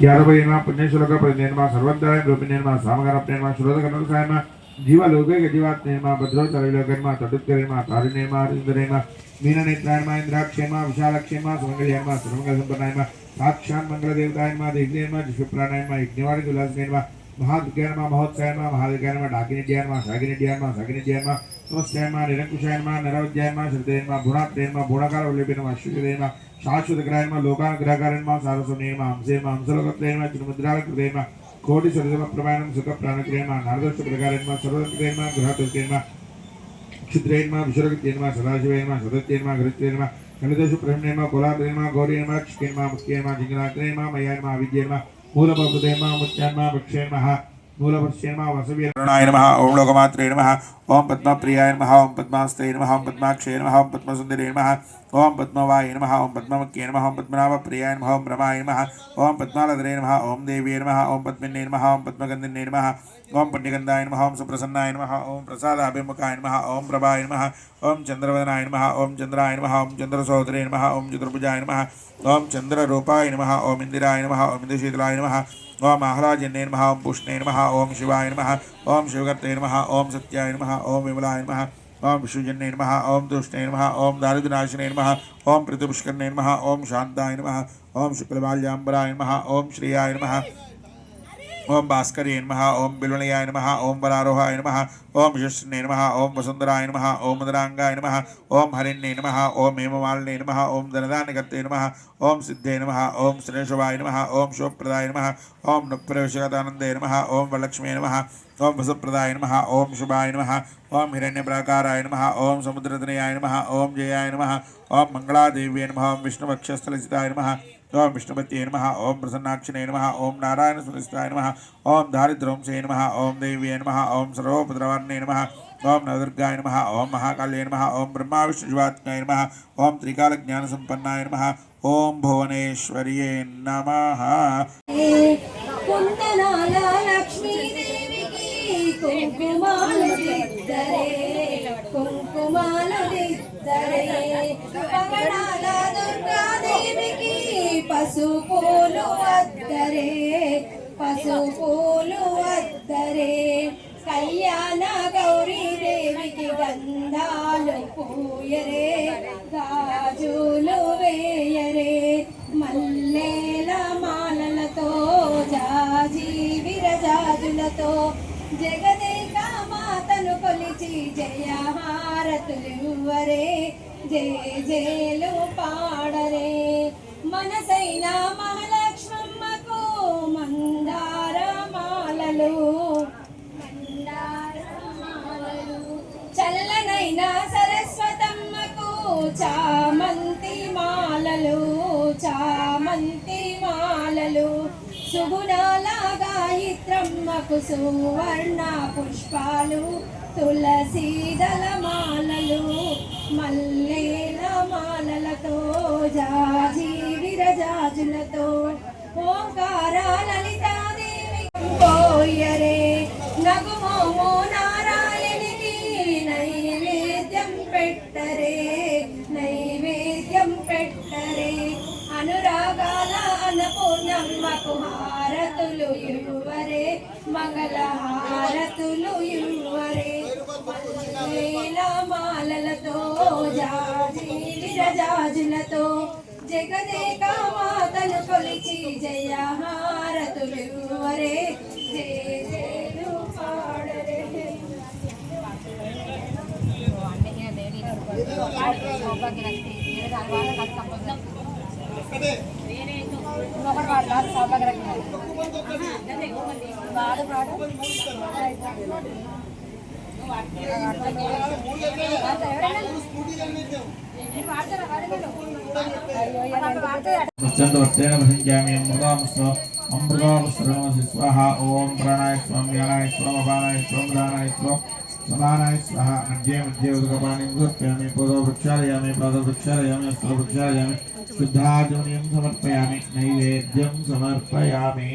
ज्ञानोपयमा पुण्यश्लोकपरिनिर्मा सर्वदाय रूपिनिर्मा सामगरप्निर्मा श्रोतकर्णसायमा जीवलोकैक जीवात्मनिर्मा भद्रोतरविलोकर्मा तडुत्करिर्मा तारुणिर्मा अरिन्दरिर्मा मीननेत्रायमा इन्द्राक्षेमा विशालक्षेमा सुमङ्गल्यार्मा सुमङ्गलसम्पन्नायमा महंत गैनमा महोत cinema Mahadev गैनमा डाकिन डियनमा सागिन डियनमा सागिन डियनमा समस्तैनमा निरंकुशैनमा नरवज्ञैनमा श्रद्धैनमा भुणात्रैनमा भुणाकार उल्लेपिनमा अश्विनमा शाश्वत ग्रहणमा लोकानुग्रहकारणमा सारस्वनीयमा हंसेमा हंसलोकत्रैनमा तिरुमुद्राल कृतैनमा కోటి సరిధమ ప్రమాణం సుఖ ప్రాణక్రేమ నరదర్శ ప్రకారేమ సర్వత్రేమ గ్రహతృతేమ క్షుద్రేమ విశ్వరగతేమ సదాశివేమ సదత్యేమ గృత్యేమ కణిదేశ ప్రేమేమ కులాత్రేమ గౌరీమ క్షిమ ముఖ్యేమ జింగనాక్రేమ మయేమ విద్యేమ మూలవర్షేమ వసవీరణాయ నమ ఓం లోకమాత్రే నమ ఓం పద్మప్రియాయ నమ ఓం పద్మాస్తే నమ ఓం పద్మాక్షయ నమ ఓం పద్మసుందరే నమ ఓం పద్మవాయ నమ ఓం పద్మముఖ్యే నమ ఓం పద్మనాభప్రియాయ నమ ఓం రమాయ నమ ఓం పద్మాలధరే నమ ఓం దేవ్యే నమ ఓం పద్మిన్నే నమ ఓం పద్మగంధిన్నే నమ ఓం పుణ్యగంధాయ నమ ఓం సుప్రసన్నాయ నమ ఓం ప్రసాదాభిముఖాయ నమ ఓం ప్రభాయ నమ ఓం చంద్రవదనాయ నమ ఓం చంద్రాయ నమ ఓం చంద్రసోదరే నమ ఓం చతుర్భుజాయ నమ ఓం చంద్రరూపాయ నమ ఓం ఇందిరాయ నమ ఓం ఇంద్రశీతలాయ నమ ఓం ఆహ్లాజన్యే నమ ఓం పుష్ణే నమ ఓం శివాయ నమ ఓం శివకర్తే నమ ఓం సత్యాయ నమ ఓం విమలాయ నమ ఓం విష్ణుజన్యే నమ ఓం తుష్ణే నమ ఓం దారిద్ర్యనాశినే నమ ఓం ప్రతిపుష్కర్ణే నమ ఓం శాంతాయ నమ ఓం శుక్లబాల్యాంబరాయ నమ ఓం శ్రీయాయ నమ ఓం భాస్కర్యే నమ ఓం బిల్వలయాయ నమ ఓం వరారోహాయ నమ ఓం యశస్నే నమ ఓం వసుంధరాయ నమ ఓం మధురాంగాయ నమ ఓం హరిణ్యే నమ ఓం హేమమాలినే నమ ఓం ధనదానకర్తే నమ ఓం సిద్ధే నమ ఓం శ్రేషవాయ నమ ఓం శుభప్రదాయ నమ ఓం నప్రవేశగతానందే నమ ఓం వరలక్ష్మే నమ ఓం వసుప్రదాయ నమ ఓం శుభాయ నమ ఓం హిరణ్యప్రాకారాయ నమ ఓం సముద్రతనయాయ నమ ఓం జయాయ నమ ఓం మంగళాదేవ్యే నమ ఓం విష్ణువక్షస్థలసితాయ నమ ఓం విష్ణుపత్యే నమ ఓం ప్రసన్నాక్షిణే నమ ఓం నారాయణ సునిస్తాయ నమ ఓం దారిద్ర్యంశే నమ ఓం దేవ్యే నమ ఓం సర్వోపద్రవర్ణే నమ ఓం నవదుర్గాయ నమ ఓం మహాకాళ్యే నమ ఓం బ్రహ్మా విష్ణుశివాత్మాయ నమ ఓం త్రికాల జ్ఞాన సంపన్నాయ నమ ఓం భువనేశ్వర్యే నమ కుంకుమాల కుంకుమాల కుంకుమాలు దిద్దరే పసుపూలు వద్దరే పసుపూలు వద్దరే కళ్యాణ గౌరీదేవికి గంధాలు పూయరే గాజులు వేయరే. మల్లేల మాలలతో జాజీ విరజాజులతో జగదేక మాతను కొలిచి జయహారతులివ్వరే జయ జయలు పాడరే. మనసైన మహాలక్ష్మమ్మకు మందార మాలలు మందార చల్లనైన సరస్వతమ్మకు చామంతి మాలలు చామంతి మాలలు సుగుణాల గాయత్రమ్మకు సువర్ణ పుష్పాలు తులసీదల మాలలు అన్నపూర్ణమ్మకు హారతులు ఇవ్వరే మంగళ హారతులు వేల మాలలతో జాజి విరజాజులతో జగదేక మాతను కొలిచి జయ హారతులు ఇవ్వరే జయ జయలు పాడరే చంద్రవర్తేన ప్రసంఖ్యామి అమృతామస్వ అమృతామస్వరమసి స్వహ ఓం ప్రాణాయ స్వం వ్యానాయ స్వం అపానాయ స్వం దానాయ స్వం సమానాయ స్వహ మధ్యే మధ్యే ఉదకపాణిం సమర్పయామి పూర్వ వృక్షాలయామి పాద వృక్షాలయామి సమర్పయామి నైవేద్యం సమర్పయామి.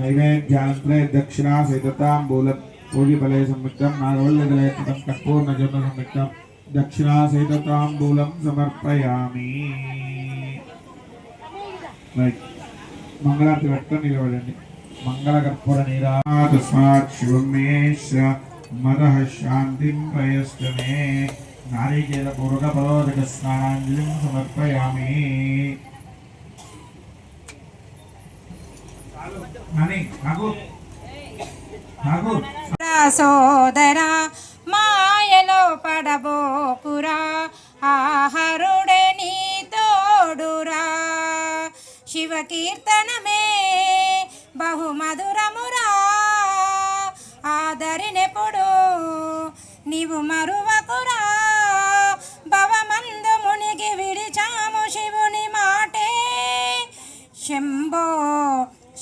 నైవేద్యాంత్రే దక్షిణా సైతతాంబూలం పూజిఫలే సంయుక్తం నాగవల్లిదలయకృతం కర్పూర్ణజన సంయుక్తం దక్షిణా సైతతాంబూలం సమర్పయామి. రైట్. మంగళారతి పెట్టుకొని నిలబడండి. మంగళకర్పూర నీరా తస్మాత్ శివమేశ మనః శాంతిం ప్రయస్తమే నారీకేల పూర్వక పరోదక స్నానాంజలిం సమర్పయామి సోదరా మాయలో పడబోకురా ఆహరుడే నీ తోడురా శివ కీర్తనమే బహుమధురమురా ఆదరినెప్పుడు నీవు మరువకురా. భవమందు మునిగి విడిచాము శివుని మాటే. శంభో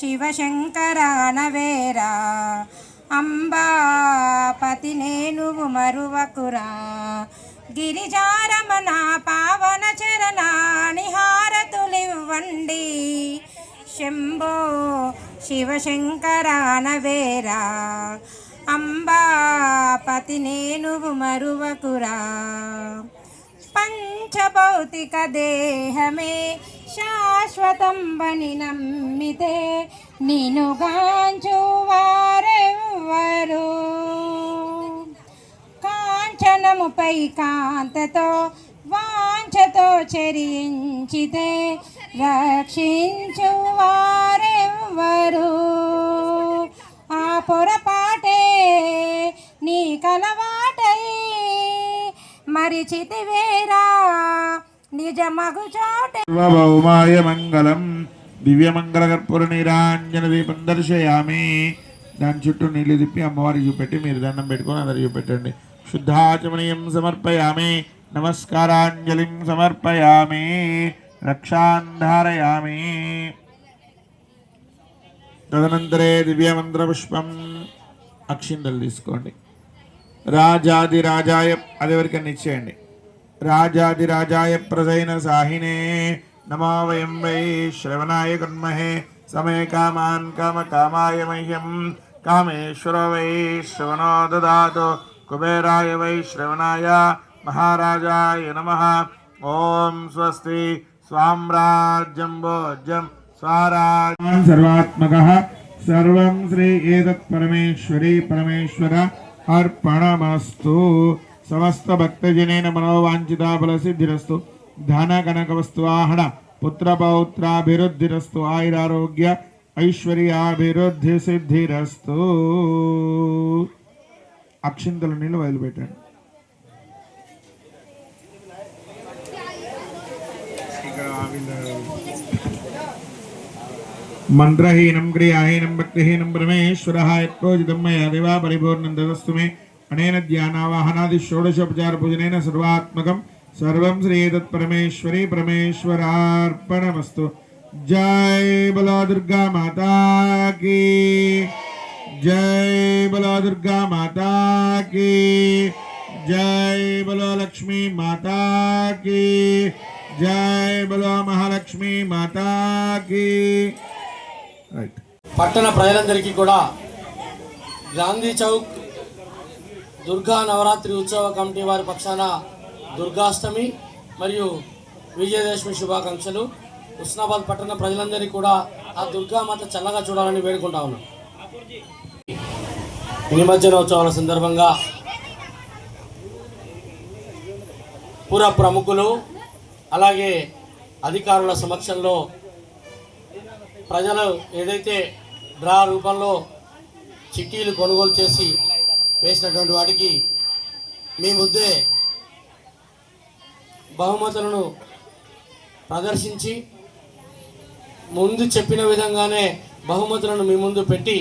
శివశంకరానవేరా అంబాపతి నేను మరువకురా. గిరిజారమణ పావన చరణాని హారతులివ్వండి శంభో శివశంకరానవేరా అంబాపతి నేను మరువకురా. పంచభౌతిక దేహమే శాశ్వతం బని నమ్మితే నిను గాంచు వారెవ్వరు. కాంచనముపై కాంతతో వాంఛతో చెరించితే రక్షించు వారెవ్వరు. కలవాటై మరిచితివేరా. నిజమగు చోటే. సర్వభౌమాయ మంగళం దివ్యమంగళకర్పూర నీరాంజన దీపం దర్శయామి. దాని చుట్టూ నీళ్ళు తిప్పి అమ్మవారికి చూపెట్టి మీరు దండం పెట్టుకొని అందరు చూపెట్టండి. శుద్ధాచమనీయం సమర్పయామి నమస్కారాంజలిం సమర్పయామి రక్షాంధారయామి. తదనంతరే దివ్యమంత్రపుష్పం అక్షింతలు తీసుకోండి. రాజాది రాజాయ అదివరికన్నా ఇచ్చేయండి. రాజాది రాజాయ ప్రజైన సాహినే నమో వయం వై శ్రవణాయ కర్మహే సమయ కామాన్ కామ కామాయ మహ్యం కామేశ్వర వై శ్రవణో దదాతు కుబేరాయ వై శ్రవణాయ మహారాజాయ నమ. ఓం స్వస్తి స్వామ్రాజ్యం భోజ్యం స్వరాజ్యం. సర్వాత్మక. సర్వం శ్రీ ఏతత్ పరమేశ్వరి పరమేశ్వర అర్పణమస్తు. సమస్త భక్తజనైన మనోవాంఛితా ఫలసిద్ధిరస్తు ధన కనక ఆహణ పుత్ర పౌత్రాభివృద్ధిరస్తు ఆయురారోగ్య ఐశ్వర్యాభివృద్ధి సిద్ధిరస్తు అక్షింతల నీళ్ళు వదిలిపెట్టాడు. మంత్రహీనం క్రియాహీనం భక్తిహీనం పరమేశ్వర యత్రోజితం మయా దేవా పరిపూర్ణం దదస్తు మే అనేన ధ్యానావాహనాది షోడశోపచార పూజనైన సర్వాత్మకం సర్వం శ్రీ పరమేశ్వరి పరమేశ్వరార్పణమస్తు జై బలా దుర్గా మాతా కీ జై బలా దుర్గా మాతాకి జై బలో లక్ష్మీ మాతాకి జై బలో మహాలక్ష్మి మాతా పట్టణ ప్రజలందరికీ కూడా గాంధీ చౌక్ దుర్గా నవరాత్రి ఉత్సవ కమిటీ వారి పక్షాన దుర్గాష్టమి మరియు విజయదశమి శుభాకాంక్షలు. హుస్నాబాద్ పట్టణ ప్రజలందరికీ కూడా ఆ దుర్గామాత చల్లగా చూడాలని వేడుకుంటా ఉన్నాం. నిమజ్జనోత్సవాల సందర్భంగా పుర ప్రముఖులు అలాగే అధికారుల సమక్షంలో ప్రజలు ఏదైతే డ్రా రూపంలో చిక్కీలు కొనుగోలు చేసి వేసినటువంటి వాటికి మీ ముద్దే బహుమతులను ప్రదర్శించి ముందు చెప్పిన విధంగానే బహుమతులను మీ ముందు పెట్టి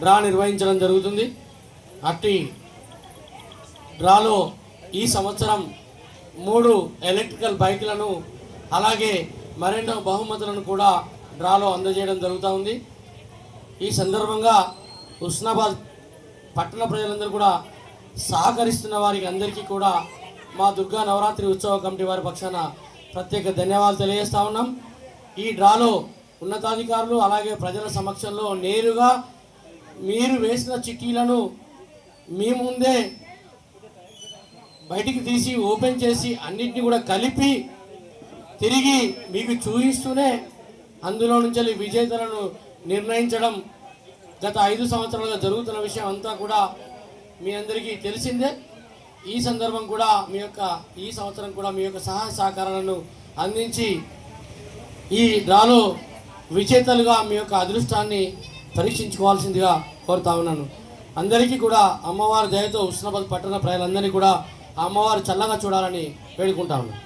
డ్రా నిర్వహించడం జరుగుతుంది. అట్టి డ్రాలో ఈ సంవత్సరం మూడు ఎలక్ట్రికల్ బైకులను అలాగే మరెన్నో బహుమతులను కూడా డ్రాలో అందజేయడం జరుగుతూ ఉంది. ఈ సందర్భంగా హుస్నాబాద్ పట్టణ ప్రజలందరూ కూడా సహకరిస్తున్న వారికి అందరికీ కూడా మా దుర్గా నవరాత్రి ఉత్సవ కమిటీ వారి పక్షాన ప్రత్యేక ధన్యవాదాలు తెలియజేస్తా ఉన్నాం. ఈ డ్రాలో ఉన్నతాధికారులు అలాగే ప్రజల సమక్షంలో నేరుగా మీరు వేసిన చిక్కీలను మీ ముందే బయటికి తీసి ఓపెన్ చేసి అన్నింటినీ కూడా కలిపి తిరిగి మీకు చూపిస్తూనే అందులో నుంచి విజేతలను నిర్ణయించడం గత ఐదు సంవత్సరాలుగా జరుగుతున్న విషయం అంతా కూడా మీ అందరికీ తెలిసిందే. ఈ సందర్భం కూడా మీ యొక్క ఈ సంవత్సరం కూడా మీ యొక్క సహాయ సహకారాలను అందించి ఈ డ్రాలో విజేతలుగా మీ యొక్క అదృష్టాన్ని పరీక్షించుకోవాల్సిందిగా కోరుతా ఉన్నాను. అందరికీ కూడా అమ్మవారి దయతో ఉష్ణబద్ పట్టణ ప్రజలందరినీ కూడా అమ్మవారు చల్లగా చూడాలని వేడుకుంటా ఉన్నాను.